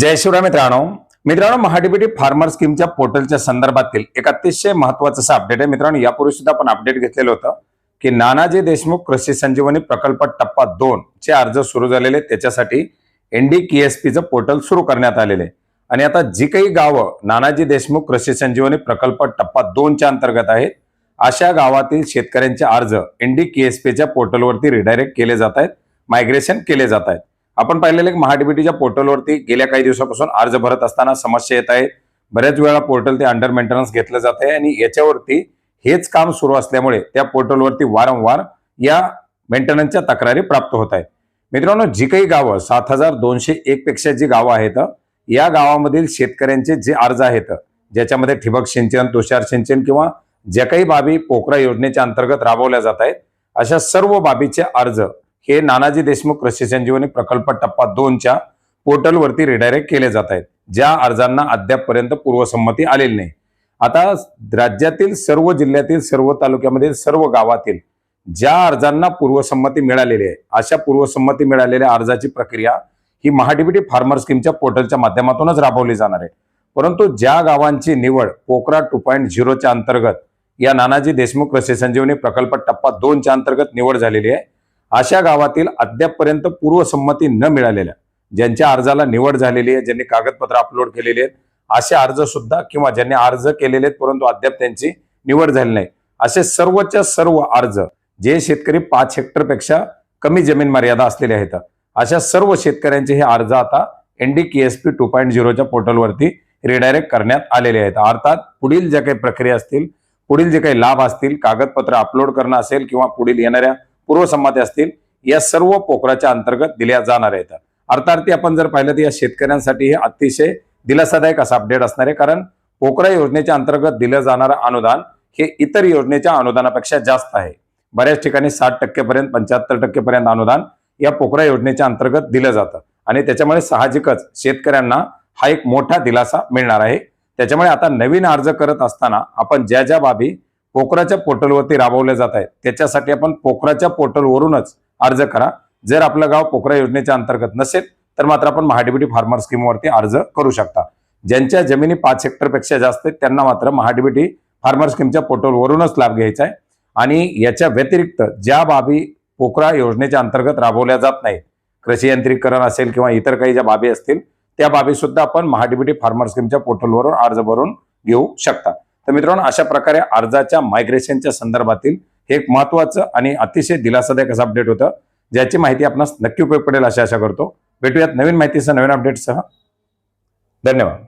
जय शिवराय मित्रांनो. मित्रांनो महाडीबीटी फार्मर स्कीमच्या पोर्टलच्या संदर्भातील एक अतिशय महत्वाचं असं अपडेट आहे. मित्रांनो यापूर्वी सुद्धा आपण अपडेट घेतलेलं होतं की नानाजी देशमुख कृषी संजीवनी प्रकल्प टप्पा दोन चे अर्ज सुरू झालेले. त्याच्यासाठी एनडी चं पोर्टल सुरू करण्यात आलेले आणि आता जी काही गावं नानाजी देशमुख कृषी संजीवनी प्रकल्प टप्पा दोनच्या अंतर्गत आहेत अशा गावातील शेतकऱ्यांचे अर्ज एनडी च्या पोर्टलवरती रिडायरेक्ट केले जात आहेत मायग्रेशन केले जात आहेत. आपण पाहिलेलं की महाडीबीटीच्या पोर्टलवरती गेल्या काही दिवसापासून अर्ज भरत असताना समस्या येत आहेत बऱ्याच वेळा पोर्टल ते अंडर मेंटेनन्स घेतलं जात आहे आणि याच्यावरती हेच काम सुरू असल्यामुळे त्या पोर्टलवरती वारंवार या मेंटेनन्सच्या तक्रारी प्राप्त होत आहेत. मित्रांनो जी काही गावं सात हजार दोनशे एक पेक्षा जी गावं आहेत या गावामधील शेतकऱ्यांचे जे अर्ज आहेत ज्याच्यामध्ये ठिबक सिंचन तुषार सिंचन किंवा ज्या काही बाबी पोकरा योजनेच्या अंतर्गत राबवल्या जात आहेत अशा सर्व बाबीचे अर्ज हे नानाजी देशमुख कृषी संजीवनी प्रकल्प टप्पा दोनच्या पोर्टलवरती रिडायरेक्ट केले जात आहेत. ज्या अर्जांना अद्यापपर्यंत पूर्वसंमती आलेली नाही. आता राज्यातील सर्व जिल्ह्यातील सर्व तालुक्यामधील सर्व गावातील ज्या अर्जांना पूर्वसंमती मिळालेली आहे अशा पूर्वसंमती मिळालेल्या अर्जाची प्रक्रिया ही महाडीबीटी फार्मर स्कीमच्या पोर्टलच्या माध्यमातूनच राबवली जाणार आहे. परंतु ज्या गावांची निवड पोकरा टू पॉईंट झिरोच्या अंतर्गत या नानाजी देशमुख कृषी संजीवनी प्रकल्प टप्पा दोनच्या अंतर्गत निवड झालेली आहे अशा गावातील अद्यापपर्यंत पूर्वसंमती न मिळालेल्या ज्यांच्या अर्जाला निवड झालेली आहे ज्यांनी कागदपत्र अपलोड केलेली आहेत असे अर्ज सुद्धा किंवा ज्यांनी अर्ज केलेले आहेत परंतु अद्याप त्यांची निवड झाली नाही. असे सर्वच्या सर्व अर्ज जे शेतकरी पाच हेक्टरपेक्षा कमी जमीन मर्यादा असलेले आहेत अशा सर्व शेतकऱ्यांचे हे अर्ज आता एनडीकेएसपी टू पॉईंट झिरोच्या पोर्टलवरती रिडायरेक्ट करण्यात आलेले आहेत. अर्थात पुढील ज्या काही प्रक्रिया असतील पुढील जे काही लाभ असतील कागदपत्र अपलोड करणं असेल किंवा पुढील येणाऱ्या पूर्वसंमती असतील या सर्व पोखराच्या अंतर्गत दिल्या जाणार आहेत. अर्थार्थी आपण जर पाहिलं तर या शेतकऱ्यांसाठी हे अतिशय दिलासादायक असं अपडेट असणार आहे. कारण पोकरा योजनेच्या अंतर्गत दिलं जाणारं अनुदान हे इतर योजनेच्या अनुदानापेक्षा जास्त आहे. बऱ्याच ठिकाणी साठ टक्केपर्यंत पंच्याहत्तर टक्केपर्यंत अनुदान या पोकरा योजनेच्या अंतर्गत दिलं जातं. आणि त्याच्यामुळे साहजिकच शेतकऱ्यांना हा एक मोठा दिलासा मिळणार आहे. त्याच्यामुळे आता नवीन अर्ज करत असताना आपण ज्या ज्या बाबी पोखराच्या पोर्टलवरती राबवल्या जात आहेत. त्याच्यासाठी आपण पोखराच्या पोर्टलवरूनच अर्ज करा. जर आपलं गाव पोखरा योजनेच्या अंतर्गत नसेल तर मात्र आपण महाडीबीटी फार्मर स्कीमवरती अर्ज करू शकता. ज्यांच्या जमिनी पाच हेक्टरपेक्षा जास्त आहेत त्यांना मात्र महाडीबीटी फार्मर स्कीमच्या पोर्टलवरूनच लाभ घ्यायचा आहे. आणि याच्या व्यतिरिक्त ज्या बाबी पोखरा योजनेच्या अंतर्गत राबवल्या जात नाही कृषी यांत्रिकरण असेल किंवा इतर काही ज्या बाबी असतील त्या बाबी सुद्धा आपण महाडीबीटी फार्मर स्कीमच्या पोर्टलवरून अर्ज भरून घेऊ शकता. तर मित्रांनो अशा प्रकारे अर्जाच्या मायग्रेशनच्या संदर्भातील हे एक महत्वाचं आणि अतिशय दिलासादायक असं अपडेट होतं ज्याची माहिती आपणास नक्की उपयोग पडेल अशी आशा करतो. भेटूयात नवीन माहितीसह नवीन अपडेटसह धन्यवाद.